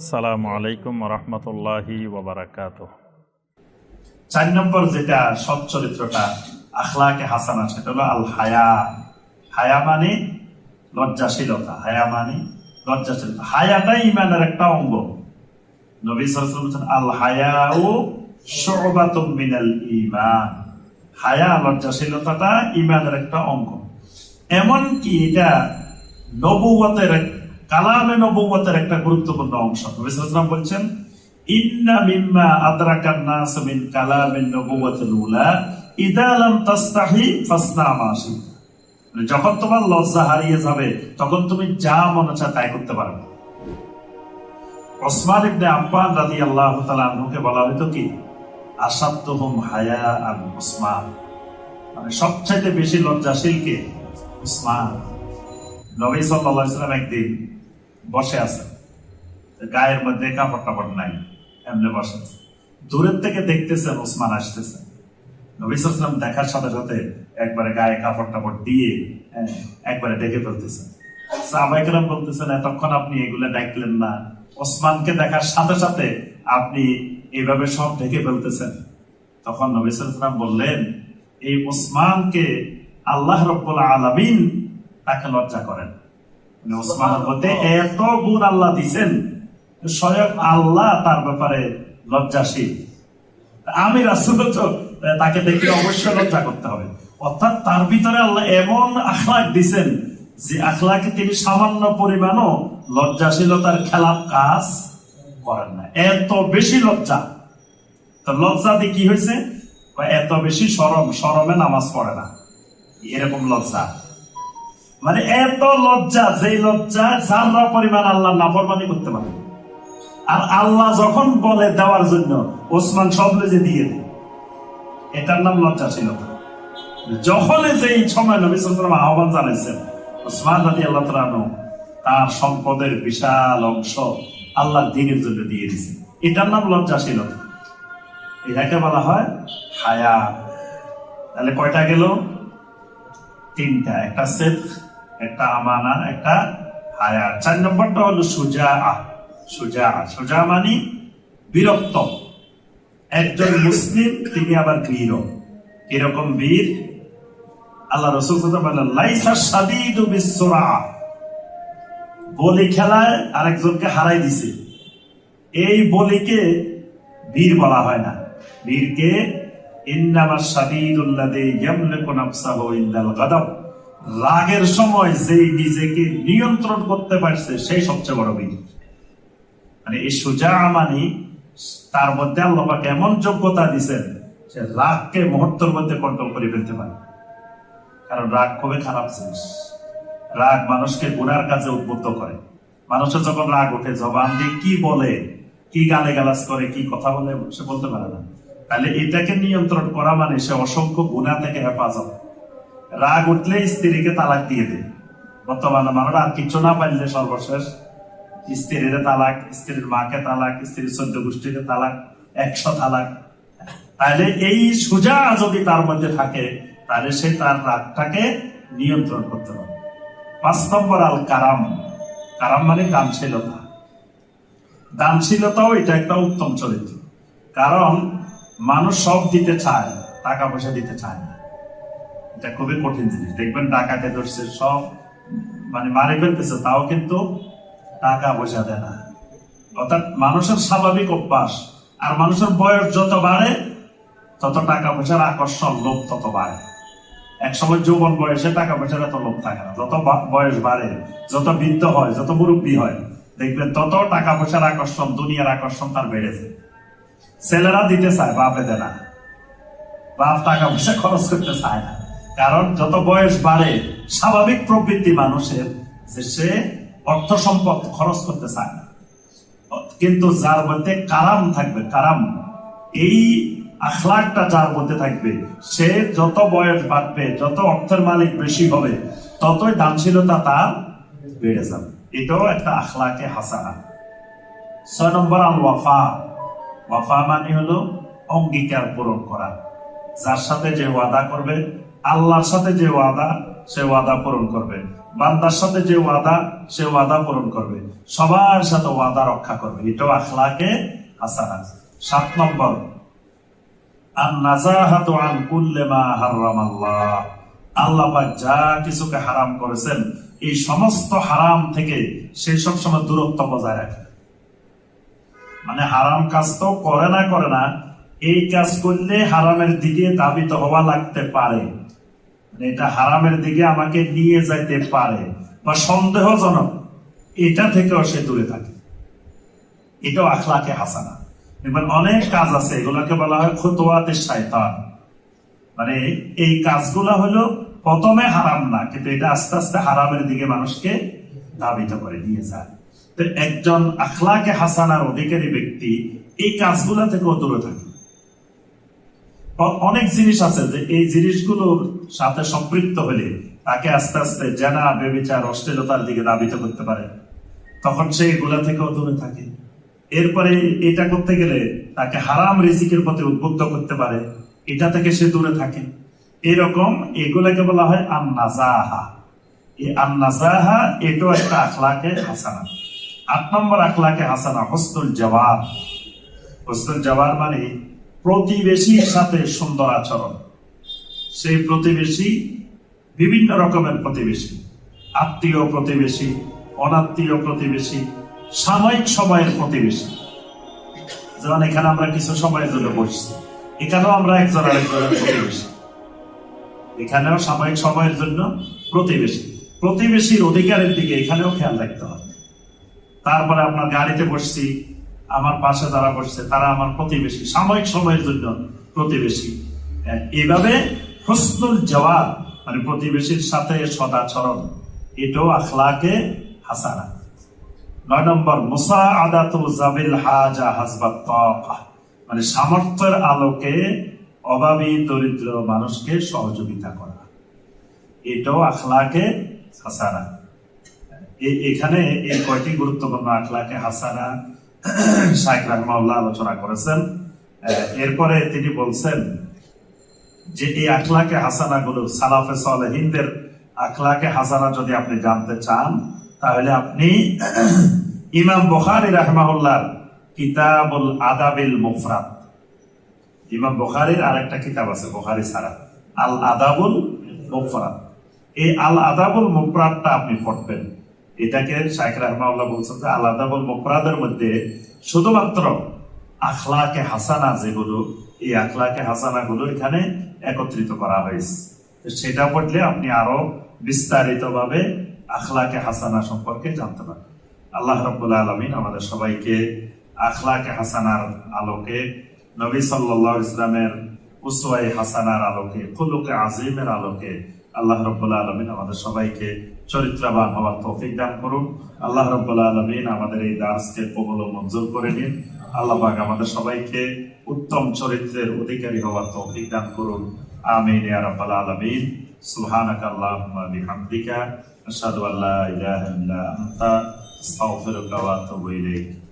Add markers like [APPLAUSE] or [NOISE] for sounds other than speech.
আসসালামু আলাইকুম রহমতুল্লাহি ওবরাকাত চার নম্বর যেটা সৎ চরিত্রটা, আখলাকে হাসানা, সেটা হলো আল হায়া হায়া মানে লজ্জাশীলতা, হায়া মানে লজ্জাশীলতা। হায়াটাই ইমানের একটা অঙ্গ। নবী সাল্লাল্লাহু আলাইহি ওয়াসাল্লাম আল হায়া ও শুবাতুম মিনাল ঈমান। হায়া, লজ্জাশীলতাটা ইমানের একটা অঙ্গ। এমন কি এটা নবুয়তের কালামে নবুয়তের একটা গুরুত্বপূর্ণ অংশ। নবী বলছেন, ইন্না মিম্মা আদরাকান নাস মিন নবুওয়াতিল উলা, ইদা লাম তাস্তাহি ফাসনা মা শি'তা। মানে যখন তোমার লজ্জা হারিয়ে যাবে, তখন তুমি যা মনে চায় তাই করতে পারবে ওসমান ইবনে রাদিয়াল্লাহু তাআলা আনহুকে বলা কি হায়া আন ওসমান। মানে সবচাইতে বেশি লজ্জাশীল কে? ওসমান। নবী সাল্লাল্লাহু আলাইহি সাল্লাম একদিন বসে আছেন গায়ের মধ্যে কাপড় টাপড় নাই এমনি বসে আছে। দূরের থেকে দেখতেছেন ওসমান আসতেছে। নবিসাম দেখার সাথে সাথে একবারে গায়ে কাপড় টাপড় দিয়ে হ্যাঁ, একবারে ডেকে ফেলতেছেন সাহবাইকরাম বলতেছেন এতক্ষণ আপনি এগুলো ডাকলেন না। ওসমানকে দেখার সাথে সাথে আপনি এইভাবে সব ঢেকে ফেলতেছেন। তখন নবিসাম বললেন এই ওসমানকে আল্লাহ রব্বুল আলামিন তাকে লজ্জা করেন। এত গুণ আল্লাহ স্বয়ং আল্লাহ তার ব্যাপারে লজ্জাশীল। আমি তাকে অবশ্যই লজ্জা করতে হবে। অর্থাৎ তার ভিতরে আল্লাহ এমন যে আখলাকে তিনি সামান্য পরিমাণও লজ্জাশীলতার খেলাপ কাজ করেন না। এত বেশি লজ্জা। তো লজ্জা দিয়ে কি হয়েছে? এত বেশি সরম, সরমে নামাজ পড়ে না। এরকম লজ্জা। মানে এত লজ্জা, যেই লজ্জা, যারা পরিমাণ আল্লাহ নাফরমানি করতে পারে। আর আল্লাহ যখন বলে দেওয়ার জন্য, ওসমান সব লেজে দিয়ে দেয়, এটার নাম লজ্জাশীলতা। যখন যেই সময় নবী সাল্লাল্লাহু আহ্বান জানাইছেন, ওসমান রাদি আল্লাহ তার সম্পদের বিশাল অংশ আল্লাহর দিনের জন্য দিয়ে দিছে। এটার নাম লজ্জাশীলতা। এটাকে বলা হয় হায়া তাহলে কয়টা গেল? তিনটা। একটা সেফ একটা আমানার, একটা হায়া চার নম্বরটা হলো সুজা আহ সুজা সুজা মানে বীরত্ব একজন মুসলিম, তিনি আবার বীর। এরকম বীর? আল্লাহ রসুল বললেন লাইসা সাদিদু বলি খেলায় আরেকজনকে হারাই দিছে। এই বলিকে বীর বলা হয় না। বীরকে ইন্নামা সাদিদুল্লাযী ইয়ামলিকু নাফসাহু ইল্লাল গাদাব। রাগের সময় যেই নিজেকে নিয়ন্ত্রণ করতে পারছে, সেই সবচেয়ে বড় বীর মানে এই সুজা মানে তার মধ্যে আল্লাহ এমন যোগ্যতা দিছেন সে রাগকে মুহূর্তের মধ্যে কন্ট্রোল করে ফেলতে পারে। কারণ রাগ খুবই খারাপ জিনিস। রাগ মানুষকে গুনার কাজে উদ্বুদ্ধ করে। মানুষের যখন রাগ ওঠে, জবান দিয়ে কি বলে, কি গালে গালাজ করে, কি কথা বলে, সে বলতে পারে না। তাহলে এটাকে নিয়ন্ত্রণ করা মানে সে অসংখ্য গুণা থেকে হেফাজত। রাগ উঠলে স্ত্রীকে তালাক দিয়ে দেয়। বর্তমানে মানুষ আর কিছু না পারলে সর্বশেষ স্ত্রীর তালাক, স্ত্রীর মাকে তালাক, স্ত্রীর চোদ্দ গোষ্ঠীকে তালাক, একশো তালাক। তাহলে এই সুজা যদি তার মধ্যে থাকে, তাহলে সে তার রাগটাকে নিয়ন্ত্রণ করতে পারে। পাঁচ নম্বর আল কারাম। কারাম মানে দানশীলতা। দানশীলতাও এটা একটা উত্তম চরিত্র। কারণ মানুষ সব দিতে চায়, টাকা পয়সা দিতে চায় না। এটা খুবই কঠিন জিনিস। দেখবেন ডাকাতে ধরছে, সব মানে মারে ফেলতেছে, তাও কিন্তু টাকা পয়সা দেয় না। অর্থাৎ মানুষের স্বাভাবিক অভ্যাস, আর মানুষের বয়স যত বাড়ে, তত টাকা পয়সার আকর্ষণ, লোভ তত বাড়ে। এক সময় যৌবন বয়সে টাকা পয়সার এত লোভ থাকে না। যত বয়স বাড়ে, যত বৃদ্ধ হয়, যত মুরব্বী হয়, দেখবেন তত টাকা পয়সার আকর্ষণ, দুনিয়ার আকর্ষণ তার বেড়েছে ছেলেরা দিতে চায়, বাপে দেয় না। বাপ টাকা পয়সা খরচ করতে চায় না। কারণ যত বয়স বাড়ে, স্বাভাবিক প্রবৃত্তি মানুষের যে সে অর্থ সম্পদ খরচ করতে চায় না। কিন্তু যার মধ্যে কারাম থাকবে, কারাম। এই আখলাকটা যার মধ্যে থাকবে, সে যত বয়স বাড়বে, যত অর্থের মালিক বেশি হবে, ততই দানশীলতা তার বেড়ে যাবে। এটাও একটা আখলাকে হাসানা। ছয় নম্বর আল ওয়াফা ওয়াফা মানে হলো অঙ্গীকার পূরণ করা। যার সাথে যে ওয়াদা করবে আল্লাহর সাথে যে ওয়াদা, সে ওয়াদা পূরণ করবে। বান্দার সাথে যে ওয়াদা, সে ওয়াদা পূরণ করবে। সবার সাথে ওয়াদা রক্ষা করবে। এটাও আখলাকে হাসানা সাত নম্বর আল্লাহ যা কিছুকে হারাম করেছেন, এই সমস্ত হারাম থেকে সে সব সময় দূরত্ব বজায় রাখে। মানে হারাম কাজ তো করে না করে না, এই কাজ করলে হারামের দিকে দাবিত হওয়া লাগতে পারে। এটা হারামের দিকে আমাকে নিয়ে যাইতে পারে বা সন্দেহজনক, এটা থেকেও সে দূরে থাকে। এটাও আখলাকে হাসানা। এবার অনেক কাজ আছে, এগুলোকে বলা হয় খুতোয়াতে শায়তান। মানে এই কাজগুলা হলো প্রথমে হারাম না, কিন্তু এটা আস্তে আস্তে হারামের দিকে মানুষকে দাবিত করে নিয়ে যায়। তো একজন আখলাকে হাসানার অধিকারী ব্যক্তি এই কাজগুলা থেকেও দূরে থাকে। অনেক জিনিস আছে যে এই জিনিসগুলোর সাথে সম্পৃক্ত হলে তাকে আস্তে আস্তে জানা বেবিচার অশ্লীলতার দিকে দাবিত করতে পারে। তখন সে এগুলা থেকেও দূরে থাকে। এরপরে এটা করতে গেলে তাকে হারাম রিজিকের প্রতি উদ্বুদ্ধ করতে পারে। এটা থেকে সে দূরে থাকে। এরকম এগুলাকে বলা হয় আন্নাজাহা। এই আন্নাজাহা এটাও একটা আখলাকে হাসানা। আট নম্বর আখলাকে হাসানা হস্তুল জবাব হস্তুল জবাব মানে প্রতিবেশীর সাথে সুন্দর আচরণ। সেই প্রতিবেশী বিভিন্ন রকমের প্রতিবেশী। আত্মীয় প্রতিবেশী, অনাত্মীয় প্রতিবেশী, সাময়িক সময়ের প্রতিবেশী। যেমন এখানে আমরা কিছু সময়ের জন্য বসছি। এখানেও আমরা একজন আরেকজনের প্রতিবেশী। এখানেও সাময়িক সময়ের জন্য প্রতিবেশী। প্রতিবেশীর অধিকারের দিকে এখানেও খেয়াল রাখতে হবে। তারপরে আপনার গাড়িতে বসছি আমার পাশে যারা বসছে, তারা আমার প্রতিবেশী। সাময়িক সময়ের জন্য প্রতিবেশী। এভাবে হসনুল জবাব মানে প্রতিবেশীর সাথে সদাচরণ, এটাও আখলাকে হাসানা। নয় নম্বর মুসা আদাতু জাবিল হাজা হাজবাত। মানে সামর্থ্যের আলোকে অভাবী দরিদ্র মানুষকে সহযোগিতা করা। এটাও আখলাকে হাসানা। এখানে এই কয়টি গুরুত্বপূর্ণ আখলাকে হাসানা শাইখ রহমাউল্লাহ আলোচনা করেছেন। এরপরে তিনি বলছেন যে এই আখলাকে হাসানা গুলো সালাফে সালেহিনদের আখলাকে হাসানা যদি আপনি জানতে চান, তাহলে আপনি [CLEARS THROAT] ইমাম বুখারী রাহমাহুল্লাহ কিতাবুল আদাবিল মুফরাদ। ইমাম বুখারীর আরেকটা কিতাব আছে, বুখারী ছাড়া, আল আদাবুল মুফরাদ। এই আল আদাবুল মুফরাদটা আপনি পড়বেন। এটাকে শাইখ রাহমাউল্লাহ বলছেন যে আল আদাবুল মুফরাদের মধ্যে শুধুমাত্র আখলাকে হাসানা যেগুলো, এই আখলাকে হাসানা গুলো এখানে একত্রিত করা হয়েছে। সেটা পড়লে আপনি আরও বিস্তারিত ভাবে আখলাকে হাসানা সম্পর্কে জানতে পারবেন। আল্লাহ রব্বুল আলমিন আমাদের সবাইকে আখলাকে হাসানার আলোকে, নবী সাল্লাহ ইসলামের উসওয়াই হাসানার আলোকে খুলুকে আজিমের আলোকে আল্লাহ রব্বুল্লাহ আলমিন আমাদের সবাইকে চরিত্রবান হওয়ার তৌফিক দান করুন। আল্লাহ রব্বুল্লাহ আলমিন আমাদের এই দাসকে কবল মঞ্জুর করে নিন। আল্লাহ আমাদের সবাইকে উত্তম চরিত্রের অধিকারী হওয়ার তৌফিক দান করুন। আমিন ইয়া রাব্বাল আলামিন। সুবহানাক আল্লাহুম্মা বিহামদিকা। আশহাদু আল্লা ইলাহা ইল্লা আনতা। আস্তাগফিরুকা ওয়া আতুবু ইলাইক।